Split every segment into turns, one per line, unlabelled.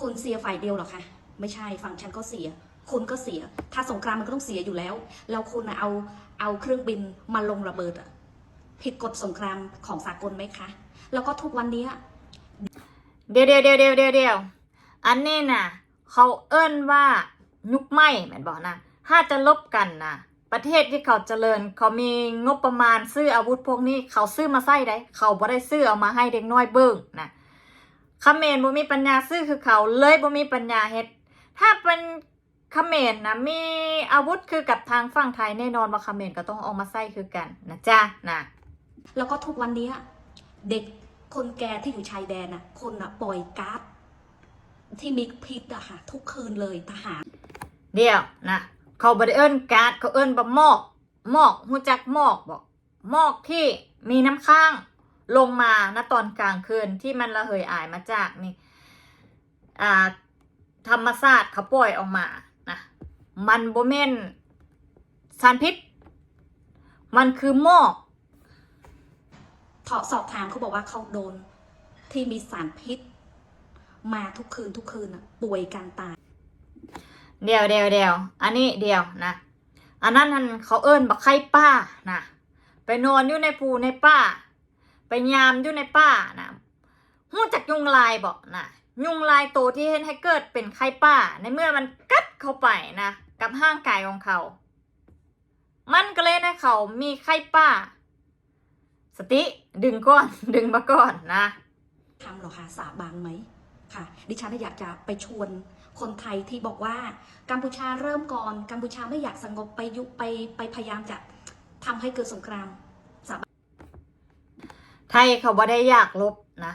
คุณเสียฝ่ายเดียวหรอคะไม่ใช่ฝั่งฉันก็เสีย คุณก็เสีย ถ้าสงครามมันก็ต้องเสียอยู่แล้ว แล้วคุณนะเอาเอาเครื่องบินมาลงระเบิดอะผิดกฎสงครามของสากลไหมคะ แล้วก็ทุกวันนี้
เดี๋ยวเดี๋ยวเดี๋ยวเดี๋ยวเดี๋ยวเดี๋ยวอันนี้น่ะเขาเอิ้นว่ายุคใหม่แม่นบอกนะถ้าจะลบกันนะประเทศที่เขาเจริญ เขามีงบประมาณซื้ออาวุธพวกนี้ เขาซื้อมาใส่ได้ เขาบ่ได้ซื้อเอามาให้เด็กน้อยเบิ่งนะ เขมรบ่มีปัญญาซื้อคือเขาเลยบ่มีปัญญาเฮ็ด ถ้าเป็นเขมรนะมีอาวุธคือกับทางฝั่งไทยแน่นอนว่าเขมรก็ต้องเออกมาใส่คือกันนะจ๊ะนะ
แล้วก็ทุกวันเนี้ยเด็กคนแก่ที่อยู่ชายแดนน่ะ คนน่ะปล่อยก๊าซที่มีพิษอะค่ะ ทุกคืนเลยทหาร
เดี๋ยวนะเขาบไดเอิ้นการ์ดเขาเอิ้นบะหมอกหมอกหูจักหมอกบอกหมอกที่มีน้ำค้าง ลงมาณตอนกลางคืนที่มันระเหยอายมาจากนี่อ่าธรรมศาสตร์เขาปล่อยออกมานะมันโบเมนสารพิษ มันคือหมอก
ถอสอบถามเขาบอกว่าเขาโดนที่มีสารพิษ มาทุกคืนทุกคืนน่ะป่วยการตาย
เดี๋ยวเดี๋ยวเดี๋ยวอันนี้เดี๋ยวนะ อันนั้นนั่นเขาเอิ้นบักไข่ป้านะไปนอนอยู่ในปูในป้า ไปยามอยู่ในป้านะหู้จักยุงลายบอกนะยุงลายตัวที่เห็นให้เกิดเป็นไข่ป้าในเมื่อมันกัดเข้าไปนะกับห้างกายของเขา มันก็เลยนะเขามีไข่ป้าสติดึงก้อนดึงมาก่อนนะ
ทำหรอคะสาบานไหมค่ะ ดิฉันอยากจะไปชวนคนไทยที่บอกว่ากัมพูชาเริ่มก่อนกัมพูชาไม่อยากสงบไปยุไปไปพยายามจะทำให้เกิดสงคราม
ไทยเขาบ่าได้อยากลบนะ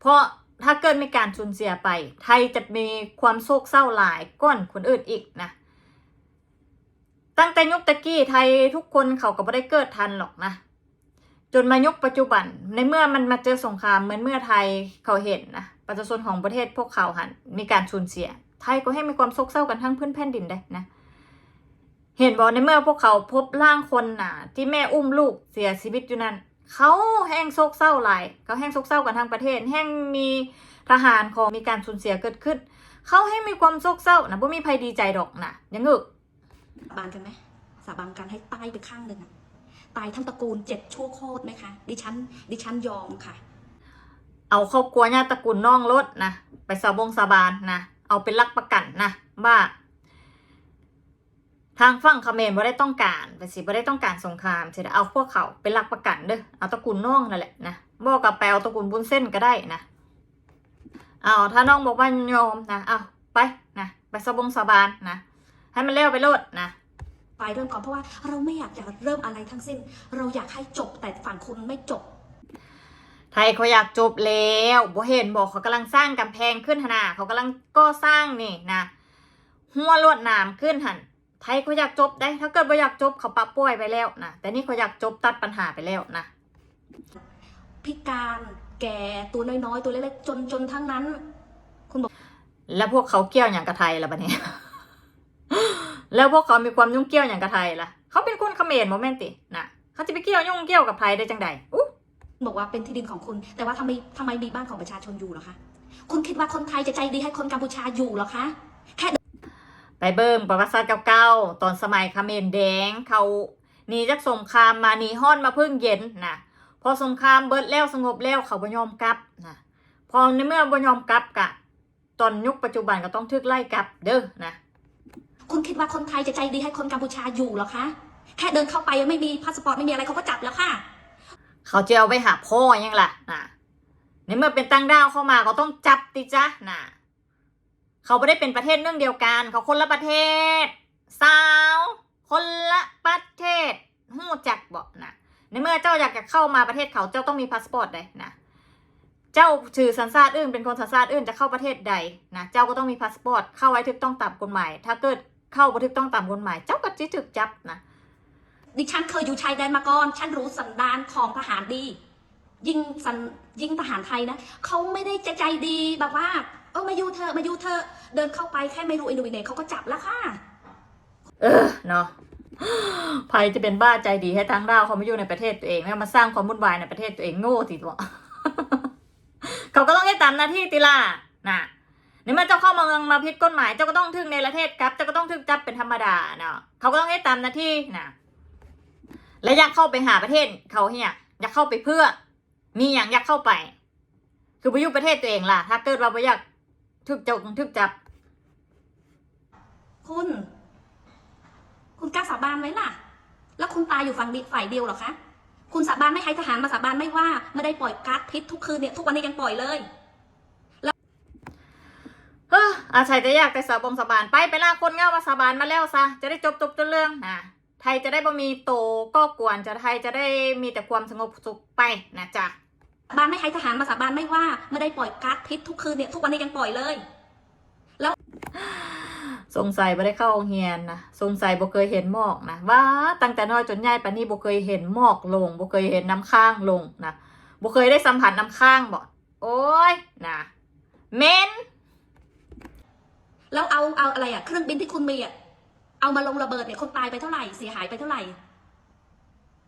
เพราะถ้าเกิดมีการสูญเสียไป ไทยจะมีความโศกเศร้าหลายก้อนคนอื่นอีกนะ ตั้งแต่ยุคตะกี้ไทยทุกคนเขาก็บ่ได้เกิดทันหรอกนะ จนมายุคปัจจุบัน ในเมื่อมันมาเจอสงครามเหมือนเมื่อไทยเขาเห็นนะประชาชนของประเทศพวกเขาหันมีการสูญเสีย ไทยก็ให้มีความโศกเศร้ากันทั้งพื้นแผ่นดินได้นะ เห็นบอกในเมื่อพวกเขาพบร่างคนน่ะ ที่แม่อุ้มลูกเสียชีวิตอยู่นั่น เขาแห้งโศกเศร้าหลายเขาแห้งโศกเศร้ากันทั้งประเทศ แห้งมีทหารของมีการสูญเสียเกิดขึ้น เขาให้มีความโศกเศร้านะบ่มีใครดีใจดอกนะอยังงึก
สาบานกันไหมสาบานกันให้ตายไปข้างหนึ่งอะตายทั้งตระกูลเจ็ดชั่วโคตรไหมคะ ดิฉัน ดิฉันยอมค่ะ
เอาครอบครัวญาติตระกูลน้องรถนะ ไปสาบงสาบานนะ เอาเป็นหลักประกันนะว่า ทางฝั่งเขมรบ่ได้ต้องการไปสิบ่ได้ต้องการสงครามสิได้เอาพวกเขาเป็นหลักประกันเด้อเอาตระกูลน้องนั่นแหละนะบอกกับไปเอาตระกูลบุญเส้นก็ได้นะเอาถ้าน้องบอกว่ายอมนะเอาไปนะไปสาบงสาบานนะให้มันเร็วไปโลดนะ
ไปเริ่มก่อนเพราะว่าเราไม่อยากจะเริ่มอะไรทั้งสิ้น เราอยากให้จบแต่ฝั่งคุณไม่จบ
ไทยเขาอยากจบแล้วบ่เห็นบอกเขากำลังสร้างกำแพงขึ้นหนนาเขากำลังก่อสร้างนี่นะหัวลวดหนามขึ้นหัน ไทยเขาอยากจบได้ ถ้าเกิดบ่อยากจบเขาปรับป่วยไปแล้วนะ แต่นี่เขาอยากจบตัดปัญหาไปแล้วนะ
พิการแก่ตัวน้อยๆ ตัวเล็กๆ จนจนทั้งนั้น
แล้วพวกเขาเกี่ยวอย่างกับไทยล่ะบัดนี้แล้วพวกเขามีความยุ่งเกี่ยวอย่างกับไทยล่ะเขาเป็นคนเขมรโมเมนตินะเขาจะไปเกี่ยวยุ่งเกี่ยวกับไทยได้จังใดอู้
บอกว่าเป็นที่ดินของคุณ แต่ว่าทำไมทำไมมีบ้านของประชาชนอยู่เหรอคะ คุณคิดว่าคนไทยจะใจดีให้คนกัมพูชาอยู่เหรอคะ
ไปเบิ่งประวัติศาสตร์เก่าๆตอนสมัยเขมรแดงเขาหนีจากสงครามมาหนีฮ้อนมาพึ่งเย็นนะพอสงครามเบิดแล้วสงบแล้วเขาบ่ยอมกลับนะพอในเมื่อบ่ยอมกลับกะ ตอนยุคปัจจุบันก็ต้องทึกไล่กลับเด้อนะ
คุณคิดว่าคนไทยจะใจดีให้คนกัมพูชาอยู่เหรอคะแค่เดินเข้าไปยังไม่มีพาสปอร์ตไม่มีอะไรเขาก็จับแล้วค่ะ
เขาจะเอาไปหาพ่อยังล่ะนะในเมื่อเป็นตั้งดาวเข้ามาก็ต้องจับติจ้ะนะ เขาไม่ได้เป็นประเทศเนื่องเดียวกัน เขาคนละประเทศ สาว คนละประเทศหู้จักบอกนะในเมื่อเจ้าอยากจะเข้ามาประเทศเขาเจ้าต้องมีพาสปอร์ตเลยนะเจ้าถือสัญชาติอื่นเป็นคนสัญชาติอื่นจะเข้าประเทศใดนะเจ้าก็ต้องมีพาสปอร์ตเข้าไว้ถูกต้องตามกฎหมาย ถ้าเกิดเข้าบ่ถูกต้องตามกฎหมาย เจ้าก็จะถูกจับนะ
ดิฉันเคยอยู่ชายแดนมาก่อน ฉันรู้สันดานของทหารดี ยิงสันยิงทหารไทยนะเขาไม่ได้ใจใจดีแบบว่า เออมาอยู่เธอมาอยู่เธอ เดินเข้าไปแค่ไม่รู้อินโดนีเซียเขาก็จับแล้วค่ะ
เออเนาะภัยจะเป็นบ้าใจดีให้ทั้งดาวเขาไม่อยู่ในประเทศตัวเองแล้วมาสร้างความวุ่นวายในประเทศตัวเองโง่สิตัวเขาก็ต้องให้ตามหน้าที่ติล่านะนี่มันเจ้าเข้ามาเมืองมาผิดกฎหมายเจ้าก็ต้องถึงในประเทศครับเจ้าก็ต้องถึงจับเป็นธรรมดาเนาะเขาก็ต้องให้ตามหน้าที่นะและอยากเข้าไปหาประเทศเขาเฮียอยากเข้าไปเพื่อ มีอย่างอยากเข้าไป คือไปอยู่ประเทศตัวเองล่ะ ถ้าเกิดว่าบ่อยาก ถึกจกถึกจับ
คุณ คุณกล้าสาบานไหมล่ะ แล้วคุณตายอยู่ฝั่งเดีฝ่ายเดียวเหรอคะ คุณสาบานไม่ให้ทหารมาสาบานไม่ว่า ไม่ได้ปล่อยก๊าซพิษทุกคืนเนี่ยทุกวันนี้ยังปล่อยเลย
เฮ้ออาชัยจะอยากแต่สาบงสาบานไปไปล่าคนเงามาสาบานมาแล้วซะ จะได้จบจบจนเรื่องนะไทยจะได้บ่มีโตก็กวนจะไทยจะได้มีแต่ความสงบสุขไปนะจ๊ะ
สา บานไม่ให้ทหารมาสาบานไม่ว่าไม่ได้ปล่อยก๊าซพิษทุกคืนเนี่ยทุกวันนี้ยังปล่อยเลย
สงสัยบ่ได้เข้าโรงเรียนนะสงสัยบ่เคยเห็นหมอกนะว่าตั้งแต่น้อยจนใหญ่ปานนี้บ่เคยเห็นหมอกลงบ่เคยเห็นน้ำค้างลงนะบ่เคยได้สัมผัสน้ำค้างบ่โอ้ยนะเหม็น
แล้วเอาเอาอะไรอะเครื่องบินที่คุณมีอะเอามาลงระเบิดเนี่ยคนตายไปเท่าไหร่เสียหายไปเท่าไหร่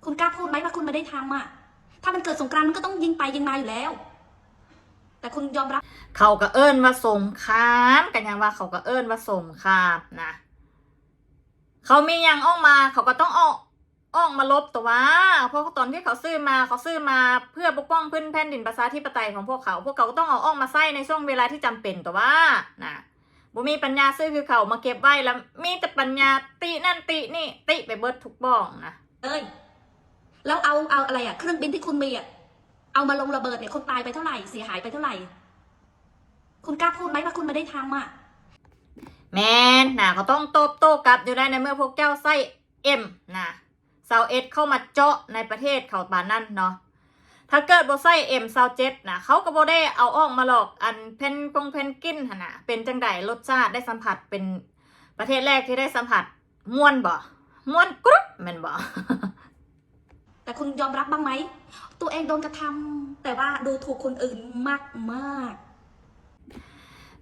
คุณกล้าพูดไหมว่าคุณไม่ได้ทำอะ ถ้ามันเกิดสงครามมันก็ต้องยิงไปยิงมาอยู่แล้ว แต่คุณยอมรับ
เขาก็เอิ้นว่าสงครามกันยังว่าเขาก็เอิ้นว่าสงครามนะเขามีหยังออกมา เขาก็ต้องออกออกมาลบตัวว่า เพราะตอนที่เขาซื้อมาเขาซื้อมาเพื่อปกป้องพื้นแผ่นดินประชาธิปไตยของพวกเขา พวกเขาก็ต้องเอาออกมาใส่ในช่วงเวลาที่จำเป็นตัวว่านะบ่มีปัญญาซื้อคือเขามาเก็บไว้แล้ว มีแต่ปัญญาตินั่นตินี่ติไปเบิดทุกบ้องนะ
เลย แล้วเอาเอาอะไรอะเครื่องบินที่คุณมีอะเอามาลงระเบิดเนี่ยคนตายไปเท่าไหร่เสียหายไปเท่าไหร่ คุณกล้าพูดไหมว่าคุณไม่ได้ทำอะ
แมนนะเขาต้องโตบโต้กลับอยู่ได้ในเมื่อพวกเจ้าไส้เอ็มนะเซาเอสเข้ามาเจาะในประเทศเขาปานนั่นเนาะถ้าเกิดบ่ไส้เอ็มเซาเจ็ดนะเขาก็บได้เอาออกมาหรอกอันเพนกงเพนกินหนะเป็นจังไดรสชาติได้สัมผัสเป็นประเทศแรกที่ได้สัมผัส ม่วนบ่ ม่วนกรุ๊บแม่นบ่
แต่คุณยอมรับบ้างไหม ตัวเองโดนกระทำแต่ว่าดูถูกคนอื่นมากมาก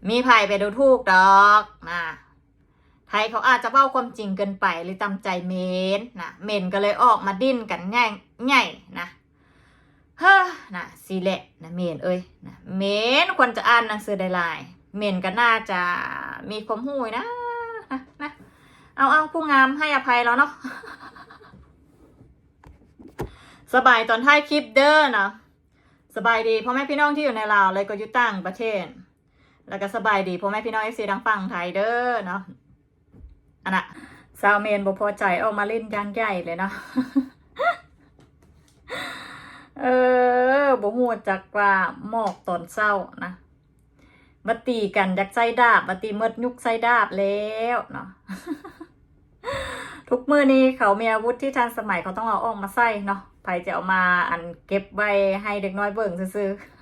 มีไผ่ไปดูถูกดอกนะไทยเขาอาจจะเบ้าความจริงเกินไปหรือตำใจเมนนะเมนก็เลยออกมาดิ้นกันใหญ่ใหญ่นะเฮ้อนะสีแหละนะเมนเอ้ยนะเมนควรจะอ่านหนังสือได้ลายเมนก็น่าจะมีความหูยนะนะนะเอาเอาผู้งามให้อภัยแล้วเนาะ สบายตอนท้ายคลิปเด้อนะสบายดีพ่อแม่พี่น้องที่อยู่ในลาวเลยก็อยู่ต่างประเทศ แล้วก็สบายดีพ่อแม่พี่น้องเอฟซีดังฟังไทยเด้อเนาะอันน่ะซาวเมนบ่พอใจออกมาเล่นยางใหญ่เลยเนาะเออบ่ฮู้จักว่าหมอกตอนเศร้านะมาตีกันยักใส่ดาบมาตีเมดยุกใส่ดาบแล้วเนาะทุกมือนี้เขามีอาวุธที่ทันสมัยเขาต้องเอาออกมาใส่เนาะ ไผจะเอามาอันเก็บไว้ให้เด็กน้อยเบิ่งซื่อๆ